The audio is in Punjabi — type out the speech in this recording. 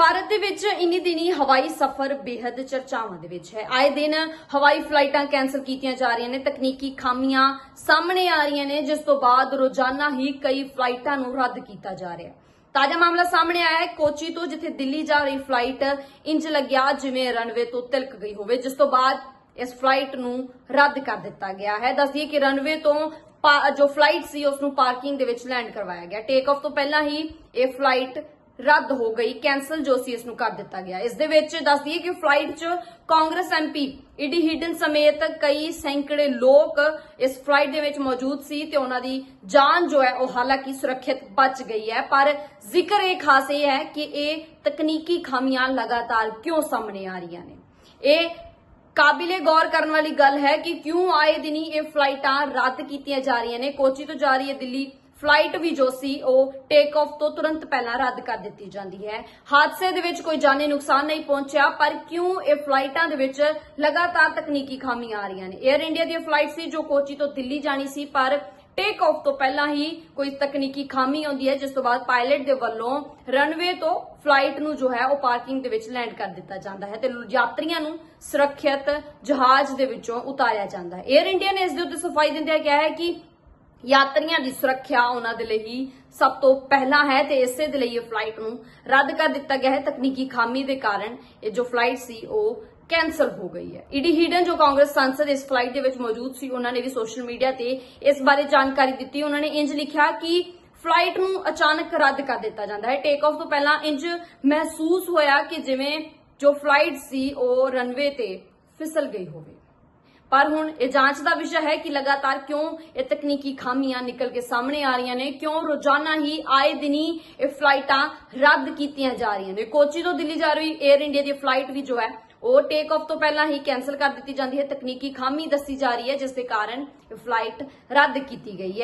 ਭਾਰਤ ਦੇ ਵਿੱਚ ਇਨੀ ਦਿਨੀ ਹਵਾਈ ਸਫ਼ਰ ਬੇहद ਚਰਚਾਵਾਂ ਦੇ ਵਿੱਚ ਹੈ। ਆਏ ਦਿਨ ਹਵਾਈ ਫਲਾਈਟਾਂ ਕੈਂਸਲ ਕੀਤੀਆਂ ਜਾ ਰਹੀਆਂ ਨੇ, ਤਕਨੀਕੀ ਖਾਮੀਆਂ ਸਾਹਮਣੇ ਆ ਰਹੀਆਂ ਨੇ, ਜਿਸ ਤੋਂ ਬਾਅਦ ਰੋਜ਼ਾਨਾ ਹੀ ਕਈ ਫਲਾਈਟਾਂ ਨੂੰ ਰੱਦ ਕੀਤਾ ਜਾ ਰਿਹਾ ਹੈ। ਤਾਜ਼ਾ ਮਾਮਲਾ ਸਾਹਮਣੇ ਆਇਆ ਹੈ, ਕੋਚੀ ਤੋਂ ਜਿੱਥੇ ਦਿੱਲੀ ਜਾ ਰਹੀ ਫਲਾਈਟ ਇੰਜ ਲੱਗਿਆ ਜਿਵੇਂ ਰਨਵੇ ਤੋਂ ਤਿਲਕ ਗਈ ਹੋਵੇ, ਜਿਸ ਤੋਂ ਬਾਅਦ ਇਸ ਫਲਾਈਟ ਨੂੰ ਰੱਦ ਕਰ ਦਿੱਤਾ ਗਿਆ ਹੈ। ਦੱਸਦੀਏ ਕਿ ਰਨਵੇ ਤੋਂ ਪਾ- ਜੋ ਫਲਾਈਟ ਸੀ, ਉਸ ਨੂੰ ਪਾਰਕਿੰਗ ਦੇ ਵਿੱਚ ਲੈਂਡ ਕਰਵਾਇਆ ਗਿਆ। ਟੇਕ ਆਫ ਤੋਂ ਪਹਿਲਾਂ ਹੀ ਇਹ ਫਲਾਈਟ ਰੱਦ ਹੋ ਗਈ ਕੈਨਸਲ ਜੋ ਸੀ ਇਸ ਨੂੰ ਕਰ ਦਿੱਤਾ ਗਿਆ। ਇਸ ਦੇ ਵਿੱਚ ਦੱਸ ਦਈਏ ਕਿ ਫਲਾਈਟ 'ਚ ਕਾਂਗਰਸ ਐਮਪੀ ਈਡੀ ਹਿਡਨ ਸਮੇਤ ਕਈ ਸੈਂਕੜੇ ਲੋਕ ਇਸ ਫਲਾਈਟ ਦੇ ਵਿੱਚ ਮੌਜੂਦ ਸੀ ਤੇ ਉਹਨਾਂ ਦੀ ਜਾਨ ਜੋ ਹੈ, ਉਹ ਹਾਲਾਂਕਿ ਸੁਰੱਖਿਅਤ ਬਚ ਗਈ ਹੈ। ਪਰ ਜ਼ਿਕਰ ਇਹ ਖਾਸ ਇਹ ਹੈ ਕਿ ਇਹ ਤਕਨੀਕੀ ਖਾਮੀਆਂ ਲਗਾਤਾਰ ਕਿਉਂ ਸਾਹਮਣੇ ਆ ਰਹੀਆਂ ਨੇ? ਇਹ ਕਾਬਿਲੇ ਗੌਰ ਕਰਨ ਵਾਲੀ ਗੱਲ ਹੈ ਕਿ ਕਿਉਂ ਆਏ ਦਿਨੀ ਇਹ ਫਲਾਈਟਾਂ ਰੱਦ ਕੀਤੀਆਂ ਜਾ ਰਹੀਆਂ ਨੇ? ਕੋਚੀ ਤੋਂ ਜਾ ਰਹੀ ਹੈ ਦਿੱਲੀ ਫਲਾਈਟ ਵੀ ਜੋ ਸੀ, ਉਹ ਟੇਕ ਆਫ ਤੋਂ ਤੁਰੰਤ ਪਹਿਲਾਂ ਰੱਦ ਕਰ ਦਿੱਤੀ ਜਾਂਦੀ ਹੈ। ਹਾਦਸੇ ਦੇ ਵਿੱਚ ਕੋਈ ਜਾਨੀ ਨੁਕਸਾਨ ਨਹੀਂ ਪਹੁੰਚਿਆ, ਪਰ ਕਿਉਂ ਇਹ ਫਲਾਈਟਾਂ ਦੇ ਵਿੱਚ ਲਗਾਤਾਰ ਤਕਨੀਕੀ ਖਾਮੀਆਂ ਆ ਰਹੀਆਂ ਨੇ? 에ਅਰ ਇੰਡੀਆ ਦੀ ਫਲਾਈਟ ਸੀ ਜੋ ਕੋਚੀ ਤੋਂ ਦਿੱਲੀ ਜਾਣੀ ਸੀ, ਪਰ ਟੇਕ ਆਫ ਤੋਂ ਪਹਿਲਾਂ ਹੀ ਕੋਈ ਤਕਨੀਕੀ ਖਾਮੀ ਆਉਂਦੀ ਹੈ, ਜਿਸ ਤੋਂ ਬਾਅਦ ਪਾਇਲਟ ਦੇ ਵੱਲੋਂ ਰਨਵੇ ਤੋਂ ਫਲਾਈਟ ਨੂੰ ਜੋ ਹੈ, ਉਹ ਪਾਰਕਿੰਗ ਦੇ ਵਿੱਚ ਲੈਂਡ ਕਰ ਦਿੱਤਾ ਜਾਂਦਾ ਹੈ ਤੇ ਯਾਤਰੀਆਂ ਨੂੰ ਸੁਰੱਖਿਅਤ ਜਹਾਜ਼ ਦੇ ਵਿੱਚੋਂ ਉਤਾਰਿਆ ਜਾਂਦਾ ਹੈ। 에ਅਰ ਇੰਡੀਆ ਨੇ ਇਸ ਦੇ ਉੱਤੇ ਸਫ਼ਾਈ ਦਿੰਦਿਆਂ ਕਿਹਾ ਹੈ ਕਿ ਯਾਤਰੀਆਂ ਦੀ ਸੁਰੱਖਿਆ ਉਹਨਾਂ ਦੇ ਲਈ ਸਭ ਤੋਂ ਪਹਿਲਾਂ ਹੈ ਤੇ ਇਸੇ ਦੇ ਲਈ ਇਹ ਫਲਾਈਟ ਨੂੰ ਰੱਦ ਕਰ ਦਿੱਤਾ ਗਿਆ ਹੈ। ਤਕਨੀਕੀ ਖਾਮੀ ਦੇ ਕਾਰਨ ਇਹ ਜੋ ਫਲਾਈਟ ਸੀ, ਉਹ ਕੈਨਸਲ ਹੋ ਗਈ ਹੈ। ਈਡੀ ਹੀਡਨ ਜੋ ਕਾਂਗਰਸ ਸੰਸਦ ਇਸ ਫਲਾਈਟ ਦੇ ਵਿੱਚ ਮੌਜੂਦ ਸੀ, ਉਹਨਾਂ ਨੇ ਵੀ ਸੋਸ਼ਲ ਮੀਡੀਆ ਤੇ ਇਸ ਬਾਰੇ ਜਾਣਕਾਰੀ ਦਿੱਤੀ। ਉਹਨਾਂ ਨੇ ਇੰਜ ਲਿਖਿਆ ਕਿ ਫਲਾਈਟ ਨੂੰ ਅਚਾਨਕ ਰੱਦ ਕਰ ਦਿੱਤਾ ਜਾਂਦਾ ਹੈ। ਟੇਕ ਆਫ ਤੋਂ ਪਹਿਲਾਂ ਇੰਜ ਮਹਿਸੂਸ ਹੋਇਆ ਕਿ ਜਿਵੇਂ ਜੋ ਫਲਾਈਟ ਸੀ, ਉਹ ਰਨਵੇ ਤੇ ਫਿਸਲ ਗਈ ਹੋਵੇ। ਪਰ ਹੁਣ ਇਹ ਜਾਂਚ ਦਾ ਵਿਸ਼ਾ ਹੈ ਕਿ ਲਗਾਤਾਰ ਕਿਉਂ ਇਹ ਤਕਨੀਕੀ ਖਾਮੀਆਂ ਨਿਕਲ ਕੇ ਸਾਹਮਣੇ ਆ ਰਹੀਆਂ ਨੇ, ਕਿਉਂ ਰੋਜ਼ਾਨਾ ਹੀ ਆਏ ਦਿਨੀ ਇਹ ਫਲਾਈਟਾਂ ਰੱਦ ਕੀਤੀਆਂ ਜਾ ਰਹੀਆਂ ਨੇ। ਕੋਚੀ ਤੋਂ ਦਿੱਲੀ ਜਾ ਰਹੀ 에ਅਰ ਇੰਡੀਆ ਦੀ ਫਲਾਈਟ ਵੀ ਜੋ ਹੈ, ਉਹ ਟੇਕ ਆਫ ਤੋਂ ਪਹਿਲਾਂ ਹੀ ਕੈਨਸਲ ਕਰ ਦਿੱਤੀ ਜਾਂਦੀ ਹੈ। ਤਕਨੀਕੀ ਖਾਮੀ ਦੱਸੀ ਜਾ ਰਹੀ ਹੈ, ਜਿਸ ਦੇ ਕਾਰਨ ਇਹ ਫਲਾਈਟ ਰੱਦ ਕੀਤੀ ਗਈ ਹੈ।